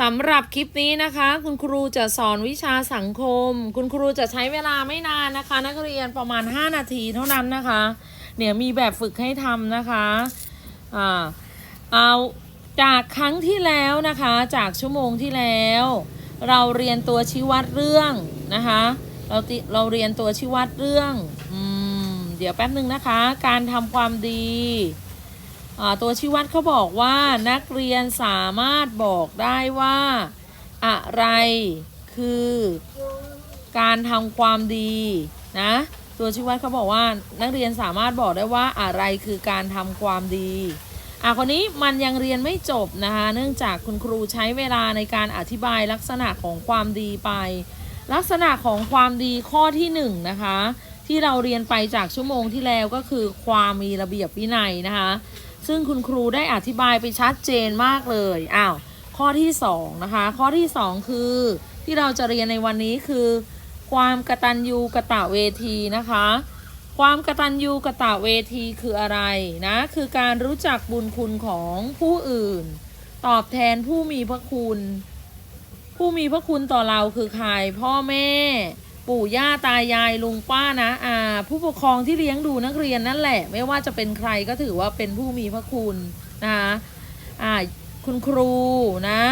สำหรับคลิปนี้นะคะ คุณครูจะสอนวิชาสังคม คุณครูจะใช้เวลาไม่นานนะคะ นักเรียนประมาณ 5 นาทีเท่านั้นนะคะเดี๋ยมีแบบฝึกให้ทำนะคะอ่าเอาจากครั้งที่แล้วนะคะ จากชั่วโมงที่แล้ว เราเรียนตัวชี้วัดเรื่องนะคะ เราติเราเรียนตัวชี้วัดเรื่องอืมเดี๋ยวแป๊บหนึ่งนะคะ การทำความดี ตัวชี้วัดเขาบอกว่านักเรียนสามารถบอกได้ว่า อะไรคือการทำความดีนะตัวชี้วัดเขาบอกว่านักเรียนสามารถบอกได้ว่าอะไรคือการทำความดีอะคนนี้มันยังเรียนไม่จบนะคะเนื่องจากคุณครูใช้เวลาในการอธิบายลักษณะของความดีไป ลักษณะของความดีข้อที่หนึ่งนะคะที่เราเรียนไปจากชั่วโมงที่แล้วก็คือความมีระเบียบวินัยนะคะ ซึ่งคุณครูได้อธิบายไปชัดเจนมากเลยอ้าวข้อที่สองนะคะข้อที่สองคือที่เราจะเรียนในวันนี้คือ ความกระตัญญูกะตะเวทีนะคะ ความกระตัญญูกะตะเวทีคืออะไรนะคือการรู้จักบุญคุณของผู้อื่น ตอบแทนผู้มีพระคุณ ผู้มีพระคุณต่อเราคือใครพ่อแม่ ปู่ย่าตายายลุงป้านะอาผู้ปกครองที่เลี้ยงดูนักเรียนนั่นแหละ ไม่ว่าจะเป็นใครก็ถือว่าเป็นผู้มีพระคุณนะคะอ่าคุณครูนะ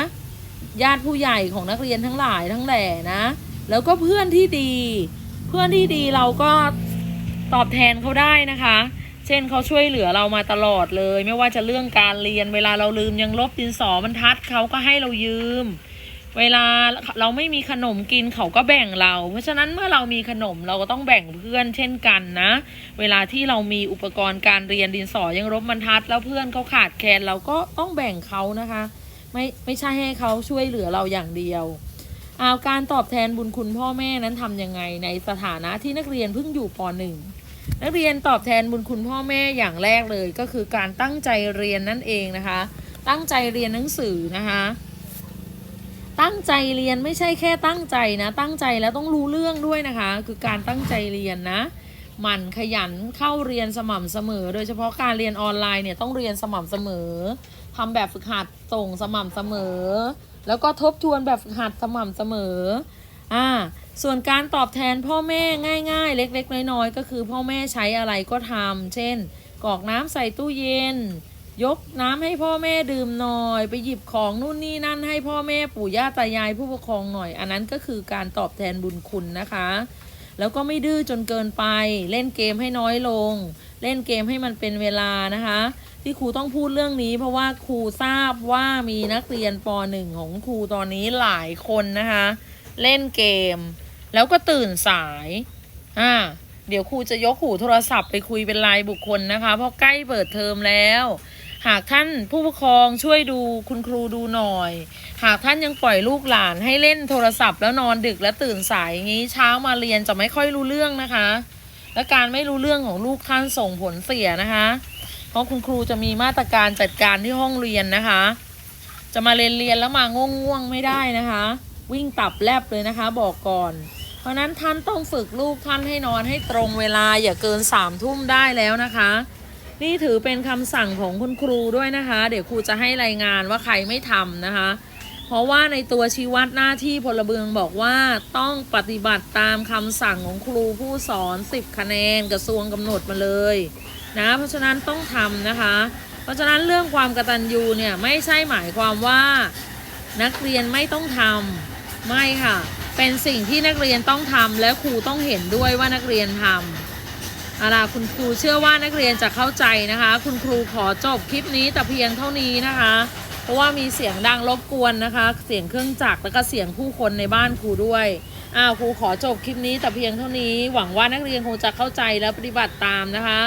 ญาติผู้ใหญ่ของนักเรียนทั้งหลายทั้งแหล่นะ แล้วก็เพื่อนที่ดี เพื่อนที่ดีเราก็ตอบแทนเขาได้นะคะ เช่นเขาช่วยเหลือเรามาตลอดเลย ไม่ว่าจะเรื่องการเรียนเวลาเราลืมยังลบดินสอบรรทัดเขาก็ให้เรายืม เวลาเราไม่มีขนมกินเขาก็แบ่งเรา เพราะฉะนั้นเมื่อเรามีขนมเราก็ต้องแบ่งเพื่อนเช่นกันนะ เวลาที่เรามีอุปกรณ์การเรียนดินสอยังรบบรรทัด แล้วเพื่อนเขาขาดแคลนเราก็ต้องแบ่งเขานะคะ ไม่ไม่ใช่ให้เขาช่วยเหลือเราอย่างเดียวเอาการตอบแทนบุญคุณพ่อแม่นั้นทำยังไงในสถานะที่นักเรียนเพิ่งอยู่ปหนึ่งนักเรียนตอบแทนบุญคุณพ่อแม่อย่างแรกเลย ก็คือการตั้งใจเรียนนั่นเองนะคะ ตั้งใจเรียนหนังสือนะคะ ตั้งใจเรียนไม่ใช่แค่ตั้งใจนะ ตั้งใจแล้วต้องรู้เรื่องด้วยนะคะ คือการตั้งใจเรียนนะหมั่นขยันเข้าเรียนสม่ำเสมอ โดยเฉพาะการเรียนออนไลน์เนี่ยต้องเรียนสม่ำเสมอทำแบบฝึกหัดส่งสม่ำเสมอ แล้วก็ทบทวนแบบฝึกหัดสม่ำเสมออ่าส่วนการตอบแทนพ่อแม่ง่าย ๆ เล็ก ๆ น้อยๆก็คือพ่อแม่ใช้อะไรก็ทำเช่นกรอกน้ำใส่ตู้เย็น ยกน้ำให้พ่อแม่ดื่มหน่อย ไปหยิบของนู่นนี่นั่นให้พ่อแม่ปู่ย่าตายายผู้ปกครองหน่อย อันนั้นก็คือการตอบแทนบุญคุณนะคะ แล้วก็ไม่ดื้อจนเกินไป เล่นเกมให้น้อยลง เล่นเกมให้มันเป็นเวลานะคะ ที่ครูต้องพูดเรื่องนี้ เพราะว่าครูทราบว่ามีนักเรียนป .1 ของครูตอนนี้หลายคนนะคะ เล่นเกม แล้วก็ตื่นสายอ่าเดี๋ยวครูจะยกหูโทรศัพท์ไปคุยเป็นรายบุคคลนะคะ เพราะใกล้เปิดเทอมแล้ว หากท่านผู้ปกครองช่วยดูคุณครูดูหน่อย หากท่านยังปล่อยลูกหลานให้เล่นโทรศัพท์แล้วนอนดึกและตื่นสายอย่างนี้เช้ามาเรียนจะไม่ค่อยรู้เรื่องนะคะ และการไม่รู้เรื่องของลูกท่านส่งผลเสียนะคะ เพราะคุณครูจะมีมาตรการจัดการที่ห้องเรียนนะคะ จะมาเรียนเรียนแล้วมาง่วงง่วงไม่ได้นะคะ วิ่งตับแลบเลยนะคะ บอกก่อน เพราะนั้นท่านต้องฝึกลูกท่านให้นอนให้ตรงเวลาอย่าเกินสามทุ่มได้แล้วนะคะ นี่ถือเป็นคำสั่งของคุณครูด้วยนะคะ เดี๋ยวครูจะให้รายงานว่าใครไม่ทำนะคะ เพราะว่าในตัวชี้วัดหน้าที่พลเมืองบอกว่าต้องปฏิบัติตามคำสั่งของครูผู้สอน 10 คะแนนกระทรวงกำหนดมาเลยนะเพราะฉะนั้นต้องทำนะคะ เพราะฉะนั้นเรื่องความกตัญญูเนี่ยไม่ใช่หมายความว่า นักเรียนไม่ต้องทำไม่ค่ะ เป็นสิ่งที่นักเรียนต้องทำและครูต้องเห็นด้วยว่านักเรียนทำ อาล่ะคุณครูเชื่อว่านักเรียนจะเข้าใจนะคะ คุณครูขอจบคลิปนี้แต่เพียงเท่านี้นะคะ เพราะว่ามีเสียงดังรบกวนนะคะ เสียงเครื่องจักรแล้วก็เสียงผู้คนในบ้านครูด้วยอ้าวครูขอจบคลิปนี้แต่เพียงเท่านี้ หวังว่านักเรียนคงจะเข้าใจและปฏิบัติตามนะคะ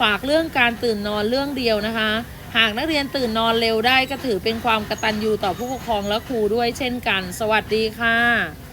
ฝากเรื่องการตื่นนอนเรื่องเดียวนะคะ หากนักเรียนตื่นนอนเร็วได้ก็ถือเป็นความกตัญญูต่อผู้ปกครองและครูด้วยเช่นกัน สวัสดีค่ะ